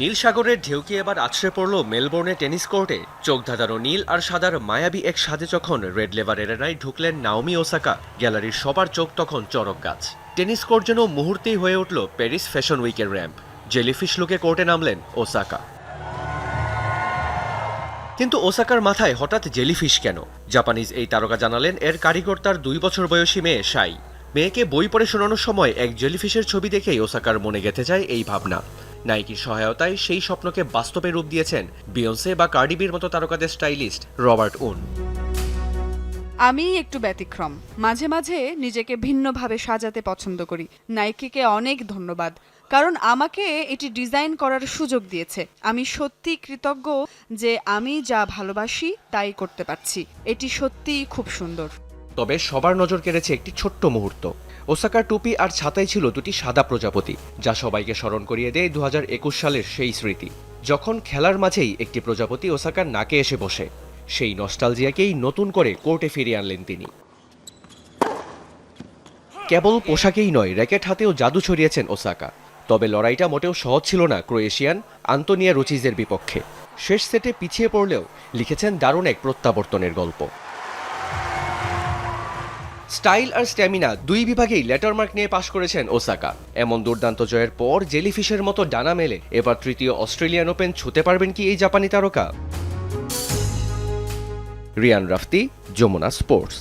নীল সাগরের ঢেউকে এবার আছড়ে পড়ল মেলবোর্নে টেনিস কোর্টে। চোখ ধাঁধানো নীল আর সাদার মায়াবী এক সাজে যখন রেড লেভার এরেনায় ঢুকলেন নাওমি ওসাকা, গ্যালারির সবার চোখ তখন চরক গাছ। টেনিস কোর্ট যেন মুহূর্তেই হয়ে উঠল প্যারিস ফ্যাশন উইকের র্যাম্প। জেলিফিশ লুকে কোর্টে নামলেন ওসাকা। কিন্তু ওসাকার মাথায় হঠাৎ জেলিফিশ কেন? জাপানিজ এই তারকা জানালেন এর কারিগর তার দুই বছর বয়সী মেয়ে সাই। মেয়েকে বই পড়ে শোনানোর সময় এক জেলিফিশের ছবি দেখেই ওসাকার মনে গেঁথে যায় এই ভাবনা। নাইকির সহায়তায় সেই স্বপ্নকে বাস্তবে রূপ দিয়েছেন বিয়ন্সে বা কার্ডিবির মতো তারকাদের স্টাইলিস্ট রবার্ট উন। আমি একটু ব্যতিক্রম। মাঝে মাঝে নিজেকে ভিন্নভাবে সাজাতে পছন্দ করি। নাইকিকে অনেক ধন্যবাদ। কারণ আমাকে এটি ডিজাইন করার সুযোগ দিয়েছে। আমি সত্যি কৃতজ্ঞ যে আমি যা ভালোবাসি তাই করতে পারছি। এটি সত্যিই খুব সুন্দর। তবে সবার নজর কেড়েছে একটি ছোট্ট মুহূর্ত। ওসাকার টুপি আর ছাতায় ছিল দুটি সাদা প্রজাপতি, যা সবাইকে স্মরণ করিয়ে দেয় দু হাজার একুশ সালের সেই স্মৃতি। যখন খেলার মাঝেই একটি প্রজাপতি ওসাকার নাকে এসে বসে, সেই নস্টালজিয়াকেই নতুন করে কোর্টে ফিরিয়ে আনলেন তিনি। কেবল পোশাকেই নয়, র্যাকেট হাতেও জাদু ছড়িয়েছেন ওসাকা। তবে লড়াইটা মোটেও সহজ ছিল না ক্রোয়েশিয়ান আন্তোনিয়া রুচিজের বিপক্ষে। শেষ সেটে পিছিয়ে পড়লেও লিখেছেন দারুণ এক প্রত্যাবর্তনের গল্প। স্টাইল আর স্ট্যামিনা দুই বিভাগেই লেটার মার্ক নিয়ে পাশ করেছেন ওসাকা। এমন দুর্দান্ত জয়ের পর জেলিফিশের মতো ডানা মেলে। এবার তৃতীয় অস্ট্রেলিয়ান ওপেন ছুতে পারবেন কি এই জাপানি তারকা? রিয়ান রাফতি, যমুনা স্পোর্টস।